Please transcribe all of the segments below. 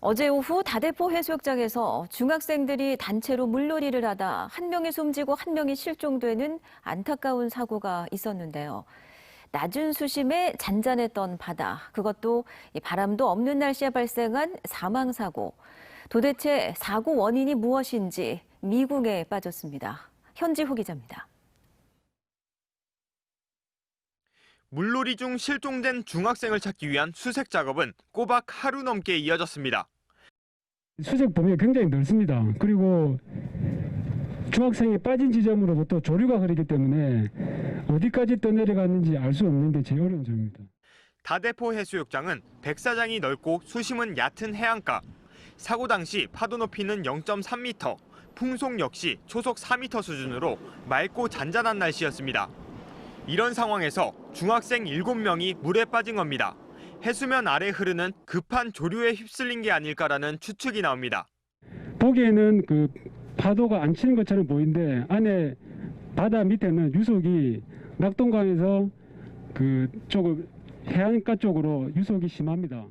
어제 오후 다대포 해수욕장에서 중학생들이 단체로 물놀이를 하다 한 명이 숨지고 한 명이 실종되는 안타까운 사고가 있었는데요. 낮은 수심에 잔잔했던 바다, 그것도 이 바람도 없는 날씨에 발생한 사망 사고. 도대체 사고 원인이 무엇인지 미궁에 빠졌습니다. 현지호 기자입니다. 물놀이 중 실종된 중학생을 찾기 위한 수색 작업은 꼬박 하루 넘게 이어졌습니다. 수색 범위가 굉장히 넓습니다. 그리고 중학생이 빠진 지점으로부터 조류가 흐르기 때문에 어디까지 떠내려갔는지 알 수 없는 게 제일 어려운 점입니다. 다대포 해수욕장은 백사장이 넓고 수심은 얕은 해안가. 사고 당시 파도 높이는 0.3m, 풍속 역시 초속 4m 수준으로 맑고 잔잔한 날씨였습니다. 이런 상황에서 중학생 7명이 물에 빠진 겁니다. 해수면 아래 흐르는 급한 조류에 휩쓸린 게 아닐까라는 추측이 나옵니다. 보기에는 그 파도가 안 치는 것처럼 보이는데 안에 바다 밑에는 유속이 낙동강에서 그 쪽을 해안가 쪽으로 유속이 심합니다.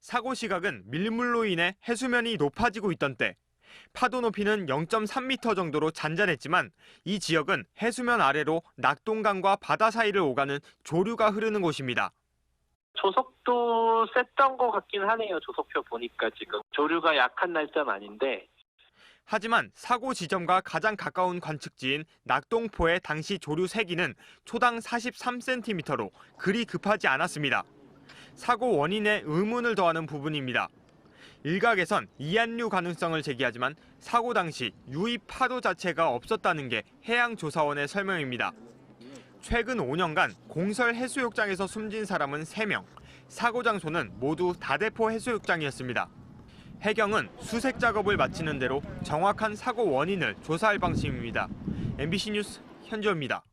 사고 시각은 밀물로 인해 해수면이 높아지고 있던 때 파도 높이는 0.3m 정도로 잔잔했지만 이 지역은 해수면 아래로 낙동강과 바다 사이를 오가는 조류가 흐르는 곳입니다. 조석도 셌던 것 같긴 하네요. 조석표 보니까 지금 조류가 약한 날짜는 아닌데 하지만 사고 지점과 가장 가까운 관측지인 낙동포의 당시 조류 세기는 초당 43cm로 그리 급하지 않았습니다. 사고 원인에 의문을 더하는 부분입니다. 일각에선 이안류 가능성을 제기하지만 사고 당시 유입 파도 자체가 없었다는 게 해양조사원의 설명입니다. 최근 5년간 공설 해수욕장에서 숨진 사람은 3명, 사고 장소는 모두 다대포 해수욕장이었습니다. 해경은 수색 작업을 마치는 대로 정확한 사고 원인을 조사할 방침입니다. MBC 뉴스 현주입니다.